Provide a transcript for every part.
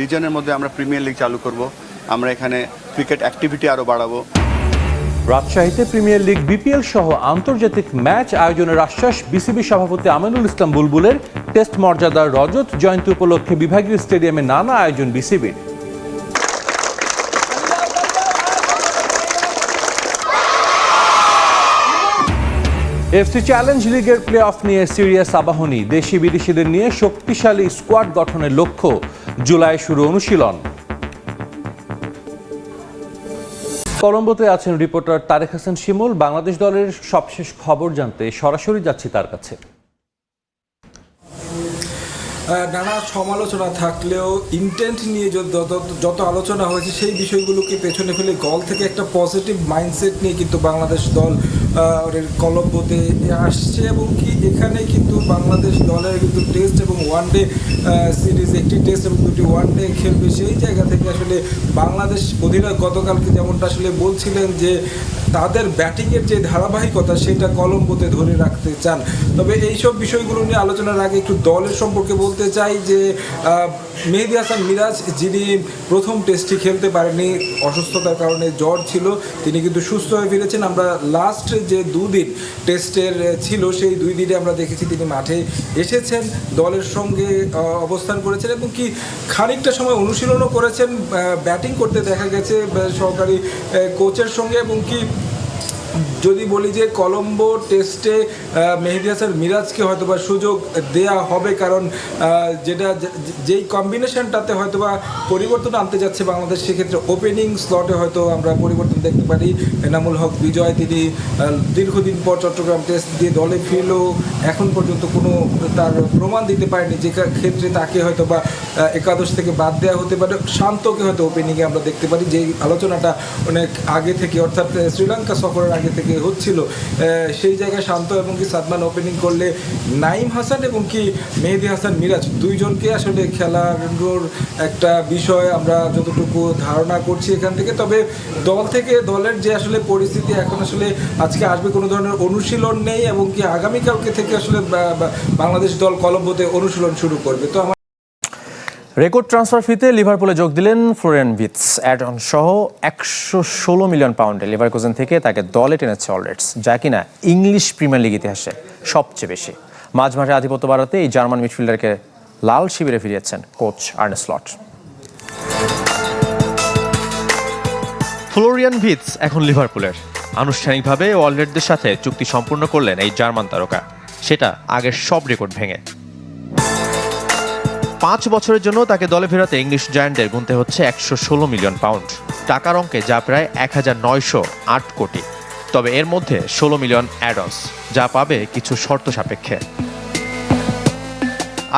রিজনের মধ্যে আমরা premier league চালু করব। আমরা এখানে ক্রিকেট অ্যাক্টিভিটি আরও বাড়াবো। রাজশাহীতে প্রিমিয়ার লিগ বিপিএল সহ আন্তর্জাতিক ম্যাচ আয়োজনের আশ্বাস বিসিবি সভাপতি আমিনুল ইসলাম বুলবুলের টেস্ট মর্যাদার রজত জয়ন্তী উপলক্ষে বিভাগীয় স্টেডিয়ামে নানা আয়োজন বিসিবির এফসি চ্যালেঞ্জ লিগের প্লে অফ নিয়ে সিরিয়াস আবাহনী। দেশি বিদেশিদের নিয়ে শক্তিশালী স্কোয়াড গঠনের লক্ষ্য। জুলাই শুরু অনুশীলন। কলম্বোতে আছেন রিপোর্টার তারেক হাসান শিমুল। বাংলাদেশ দলের সবশেষ খবর জানতে সরাসরি যাচ্ছি তার কাছে। নানা সমালোচনা থাকলেও ইন্টেন্ট নিয়ে যত আলোচনা হয়েছে, সেই বিষয়গুলোকে পেছনে ফেলে গল থেকে একটা পজিটিভ মাইন্ডসেট নিয়ে কিন্তু বাংলাদেশ দল কলম্বোতে আসছে এবং কি এখানে কিন্তু বাংলাদেশ দলের কিন্তু টেস্ট এবং ওয়ান ডে সিরিজ একটি টেস্ট এবং দুটি ওয়ান ডে খেলবে। সেই জায়গা থেকে আসলে বাংলাদেশ অধিনায়ক গতকালকে যেমনটা আসলে বলছিলেন যে তাদের ব্যাটিংয়ের যে ধারাবাহিকতা সেটা কলম্বোতে ধরে রাখতে চান। তবে এইসব বিষয়গুলো নিয়ে আলোচনার আগে একটু দলের সম্পর্কে বলতে চাই যে মেহেদি হাসান মিরাজ, যিনি প্রথম টেস্টটি খেলতে পারেনি, অসুস্থতার কারণে জ্বর ছিল, তিনি কিন্তু সুস্থ হয়ে ফিরেছেন। আমরা লাস্ট যে দুদিন টেস্টের ছিল, সেই দুই দিনে আমরা দেখেছি তিনি মাঠে এসেছেন, দলের সঙ্গে অবস্থান করেছেন এবং কি খানিকটা সময় অনুশীলনও করেছেন ব্যাটিং করতে দেখা গেছে সহকারী কোচের সঙ্গে এবং কি যদি বলি যে কলম্বো টেস্টে মেহেদি হাসান মিরাজকে হয়তোবা সুযোগ দেয়া হবে, কারণ যেটা যেই কম্বিনেশনটাতে হয়তোবা পরিবর্তন আনতে যাচ্ছে বাংলাদেশ, সেক্ষেত্রে ওপেনিং স্লটে হয়তো আমরা পরিবর্তন দেখতে পারি। এনামুল হক বিজয়, তিনি দীর্ঘদিন পর চট্টগ্রাম টেস্ট দিয়ে দলে ফিরলেও এখন পর্যন্ত কোনো তার প্রমাণ দিতে পারেনি, যে ক্ষেত্রে তাকে হয়তো বা একাদশ থেকে বাদ দেওয়া হতে পারে। শান্তকে হয়তো ওপেনিংয়ে আমরা দেখতে পারি, যেই আলোচনাটা অনেক আগে থেকে, অর্থাৎ শ্রীলঙ্কা সফরের আগে থেকে হচ্ছিল। সেই জায়গায় শান্ত এবং কি সাদমান ওপেনিং করলে নাইম হাসান এবং কি মেহেদি হাসান মিরাজ দুইজনকে আসলে খেলার একটা বিষয় আমরা যতটুকু ধারণা করছি এখান থেকে। তবে দল থেকে দলের যে আসলে পরিস্থিতি, এখন আসলে আজকে আসবে কোনো ধরনের অনুশীলন নেই এবং কি আগামীকালকে থেকে আসলে বাংলাদেশ দল কলম্বোতে অনুশীলন শুরু করবে। তো রেকর্ড ট্রান্সফার ফিতে লিভারপুলে যোগ দিলেন ফ্লোরেন ভিটস। অ্যাড অন সহ একশো ষোলো মিলিয়ন পাউন্ডে লিভারকুজেন থেকে তাকে দলে টেনেছে অলরেডস যা কিনা ইংলিশ প্রিমিয়ার লিগ ইতিহাসে সবচেয়ে বেশি। মাঝ মাঝমাঠে আধিপত্য বাড়াতে এই জার্মান মিডফিল্ডারকে লাল শিবিরে ফিরিয়েছেন coach Arne Slot Florian Wirtz এখন লিভারপুলের। আনুষ্ঠানিকভাবে ওয়ালরেডদের সাথে চুক্তি সম্পূর্ণ করলেন এই জার্মান তারকা। সেটা আগের সব রেকর্ড ভেঙে। পাঁচ বছরের জন্য তাকে দলে ফেরাতে ইংলিশ জায়ান্টের গুনতে হচ্ছে একশো ষোলো মিলিয়ন পাউন্ড। টাকার অঙ্কে যা প্রায় এক হাজার নয়শো আট কোটি। তবে এর মধ্যে ষোলো মিলিয়ন অ্যাডস, যা পাবে কিছু শর্ত সাপেক্ষে।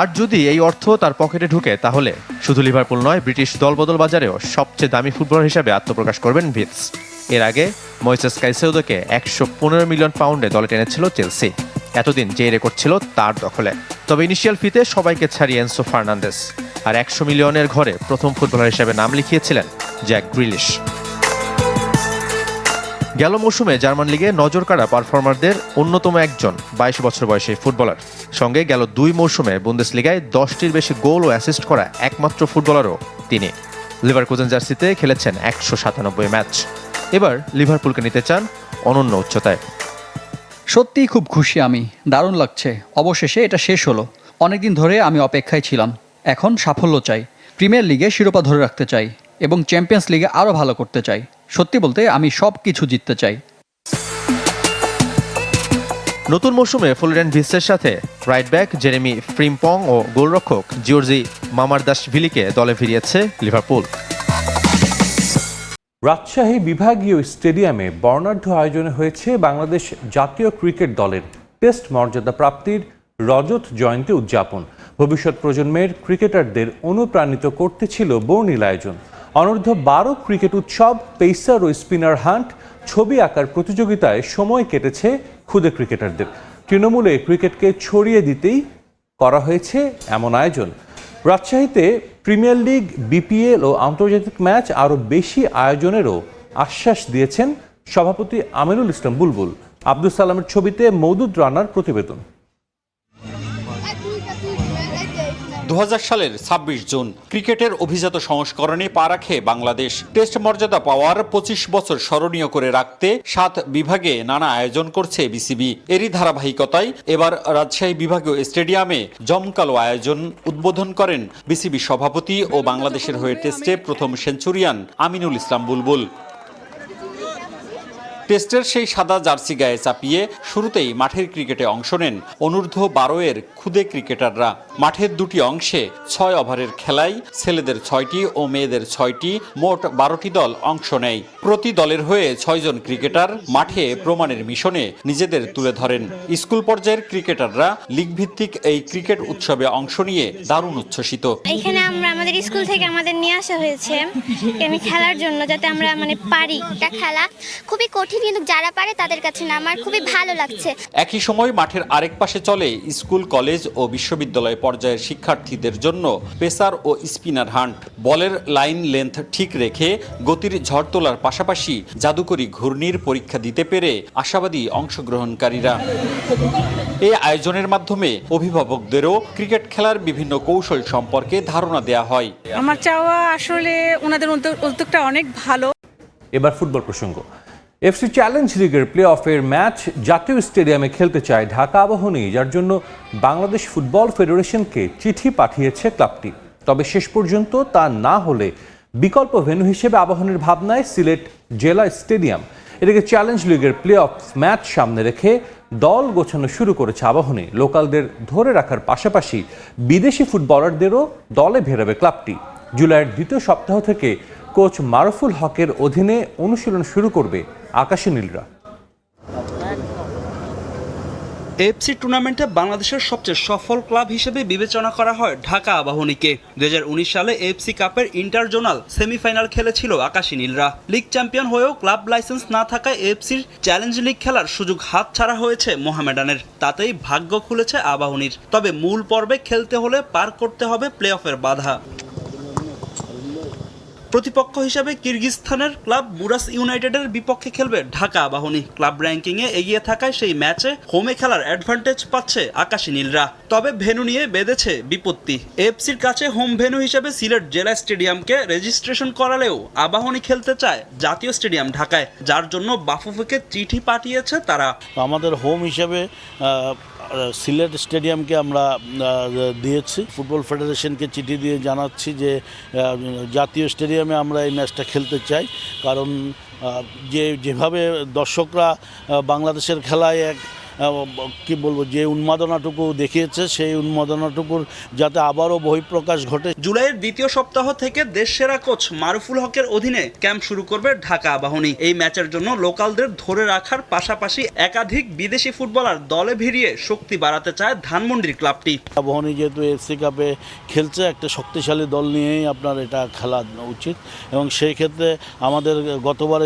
আর যদি এই অর্থ তার পকেটে ঢুকে, তাহলে শুধু লিভারপুল নয়, ব্রিটিশ দলবদল বাজারেও সবচেয়ে দামি ফুটবলার হিসেবে আত্মপ্রকাশ করবেন ভিটস। এর আগে ময়সেস কাইসেউদোকে একশো পনেরো মিলিয়ন পাউন্ডে দলে টেনেছিল চেলসি। এতদিন যে রেকর্ড ছিল তার দখলে। তবে ইনিশিয়াল ফিতে সবাইকে ছাড়িয়ে এনসো ফার্নান্দেস আর একশো মিলিয়নের ঘরে প্রথম ফুটবলার হিসেবে নাম লিখিয়েছিলেন জ্যাক গ্রিলিশ। গেল মৌসুমে জার্মান লিগে নজর কাড়া পারফর্মারদের অন্যতম একজন বাইশ বছর বয়সী ফুটবলার। সঙ্গে গেল দুই মৌসুমে বুন্দেস লিগায় দশটির বেশি গোল ও অ্যাসিস্ট করা একমাত্র ফুটবলারও তিনি। লিভারকুজেন জার্সিতে খেলেছেন একশো সাতানব্বই ম্যাচ। এবার লিভারপুলকে নিতে চান অনন্য উচ্চতায়। সত্যিই খুব খুশি আমি। দারুণ লাগছে। অবশেষে এটা শেষ হলো। অনেকদিন ধরে আমি অপেক্ষায় ছিলাম। এখন সাফল্য চাই। প্রিমিয়ার লিগে শিরোপা ধরে রাখতে চাই এবং চ্যাম্পিয়ন্স লিগে আরও ভালো করতে চাই। সত্যি বলতে আমি সব কিছু জিততে চাই। নতুন মৌসুমে ফ্লোরিয়ান ভিসের সাথে রাইট ব্যাক জেরেমি ফ্রিম্পং ও গোলরক্ষক জিওর্জি মামারদাসভিলিকে দলে ফিরিয়েছে লিভারপুল। রাজশাহী বিভাগীয় স্টেডিয়ামে বর্ণাঢ্য আয়োজনে হয়েছে বাংলাদেশ জাতীয় ক্রিকেট দলের টেস্ট মর্যাদা প্রাপ্তির রজত জয়ন্তী উদযাপন। ভবিষ্যৎ প্রজন্মের ক্রিকেটারদের অনুপ্রাণিত করতে ছিল বর্ণিল আয়োজন। অনূর্ধ্ব বারো ক্রিকেট উৎসব, পেসার ও স্পিনার হান্ট, ছবি আঁকার প্রতিযোগিতায় সময় কেটেছে ক্ষুদে ক্রিকেটারদের। তৃণমূলে ক্রিকেটকে ছড়িয়ে দিতেই করা হয়েছে এমন আয়োজন। রাজশাহীতে প্রিমিয়ার লিগ, বিপিএল ও আন্তর্জাতিক ম্যাচ আরও বেশি আয়োজনেরও আশ্বাস দিয়েছেন সভাপতি আমিরুল ইসলাম বুলবুল। আব্দুল সালামের ছবিতে মৌদুদ রানার প্রতিবেদন। দু সালের ছাব্বিশ জুন ক্রিকেটের অভিজাত সংস্করণে পা রাখে বাংলাদেশ। টেস্ট মর্যাদা পাওয়ার পঁচিশ বছর স্মরণীয় করে রাখতে সাত বিভাগে নানা আয়োজন করছে বিসিবি। এরই ধারাবাহিকতায় এবার রাজশাহী বিভাগীয় স্টেডিয়ামে জমকালো আয়োজন উদ্বোধন করেন বিসিবি সভাপতি ও বাংলাদেশের হয়ে টেস্টে প্রথম সেঞ্চুরিয়ান আমিনুল ইসলাম বুলবুল। টেস্টের সেই সাদা জার্সি গায়ে চাপিয়ে শুরুতেই মাঠের ক্রিকেটে অংশ নেন অনূর্ধ্ব বারো এর খুদে ক্রিকেটাররা মাঠের দুটি অংশে ছয় ওভারের খেলায় ছেলেদের ছয়টি ও মেয়েদের ছয়টি মোট বারোটি দল অংশ নেয়। প্রতি দলের হয়ে ছয়জন ক্রিকেটার মাঠে প্রমাণের মিশনে নিজেদের তুলে ধরেন। স্কুল পর্যায়ের ক্রিকেটাররা লিগ ভিত্তিক এই ক্রিকেট উৎসবে অংশ নিয়ে দারুণ উচ্ছ্বসিত। এখানে আমরা আমাদের স্কুল থেকে আমাদের নিয়ে আসা হয়েছে খেলার জন্য যাতে আমরা মানে পারি। একটা খেলা খুবই কঠিন কিন্তু যারা পারে তাদের কাছে না আমার খুবই ভালো লাগছে। একই সময় মাঠের আরেক পাশে চলে স্কুল কলেজ ও বিশ্ববিদ্যালয় পর্যায়ের শিক্ষার্থীদের জন্য পেসার ও স্পিনার হান্ট। বলের লাইন লেন্থ ঠিক রেখে গতির ঝড় তোলার পাশাপাশি জাদুকরি ঘূর্ণির পরীক্ষা দিতে পেরে আশাবাদী অংশগ্রহণকারীরা। এই আয়োজনের মাধ্যমে অভিভাবকদেরও ক্রিকেট খেলার বিভিন্ন কৌশল সম্পর্কে ধারণা দেয়া হয়। আমার চাওয়া আসলে ওনাদের উদ্যোগ- উদ্যোগটা অনেক ভালো। এবার ফুটবল প্রসঙ্গ। এফসি চ্যালেঞ্জ লিগের প্লে অফের ম্যাচ জাতীয় স্টেডিয়ামে খেলতে চায় ঢাকা আবাহনী, যার জন্য বাংলাদেশ ফুটবল ফেডারেশনকে চিঠি পাঠিয়েছে ক্লাবটি। তবে শেষ পর্যন্ত তা না হলে বিকল্প ভেন্যু হিসেবে আবাহনের ভাবনায় সিলেট জেলা স্টেডিয়াম। এদিকে চ্যালেঞ্জ লিগের প্লে অফ ম্যাচ সামনে রেখে দল গোছানো শুরু করেছে আবাহনী। লোকালদের ধরে রাখার পাশাপাশি বিদেশি ফুটবলারদেরও দলে ভেরাবে ক্লাবটি। জুলাইয়ের দ্বিতীয় সপ্তাহ থেকে কোচ মারুফুল হকের অধীনে অনুশীলন শুরু করবে আকাশে নীলরা। এফসি টুর্নামেন্টে বাংলাদেশের সবচেয়ে সফল ক্লাব হিসেবে বিবেচনা করা হয় ঢাকা আবাহনীকে। দুই হাজার উনিশ সালে এফসি কাপের ইন্টারজোনাল সেমিফাইনাল খেলেছিল আকাশী নীলরা। লিগ চ্যাম্পিয়ন হয়েও ক্লাব লাইসেন্স না থাকায় এফসির চ্যালেঞ্জ লিগ খেলার সুযোগ হাতছাড়া হয়েছে মোহামেডানের। তাতেই ভাগ্য খুলেছে আবাহনীর। তবে মূল পর্বে খেলতে হলে পার করতে হবে প্লে অফের বাধা। প্রতিপক্ষ হিসাবে কিরগিজস্তানের ক্লাব বুরাস ইউনাইটেডের বিপক্ষে খেলবে ঢাকা। আবাহনী ক্লাব র্যাঙ্কিংয়ে এগিয়ে থাকায় সেই ম্যাচে হোমে খেলার অ্যাডভান্টেজ পাচ্ছে আকাশী নীলরা। তবে ভেনু নিয়ে বেঁধেছে বিপত্তি। এফসির কাছে হোম ভেনু হিসেবে সিলেট জেলা স্টেডিয়ামকে রেজিস্ট্রেশন করালেও আবাহনী খেলতে চায় জাতীয় স্টেডিয়াম ঢাকায়, যার জন্য বাফুফেকে চিঠি পাঠিয়েছে তারা। আমাদের হোম হিসাবে সিলেট স্টেডিয়ামকে আমরা দিয়েছি। ফুটবল ফেডারেশনকে চিঠি দিয়ে জানাচ্ছি যে জাতীয় স্টেডিয়ামে আমরা এই ম্যাচটা খেলতে চাই। কারণ যে, যেভাবে দর্শকরা বাংলাদেশের খেলায় এক কি বলব যে উন্মাদনাটুকু দেখিয়েছে সেই উন্মাদনাটুকুর যাতে আবারও বহিঃপ্রকাশ ঘটে। জুলাইয়ের দ্বিতীয় সপ্তাহ থেকে দেশ সেরা কোচ মারুফুল হকের অধীনে ক্যাম্প শুরু করবে ঢাকা আবাহনী। এই ম্যাচের জন্য লোকালদের ধরে রাখার পাশাপাশি একাধিক বিদেশি ফুটবলার দলে ভিড়িয়ে শক্তি বাড়াতে চায় ধানমন্ডির ক্লাবটি। আবাহনী যেহেতু এফসি কাপে খেলছে একটা শক্তিশালী দল নিয়েই আপনার এটা খেলা উচিত। এবং সেই ক্ষেত্রে আমাদের গতবারে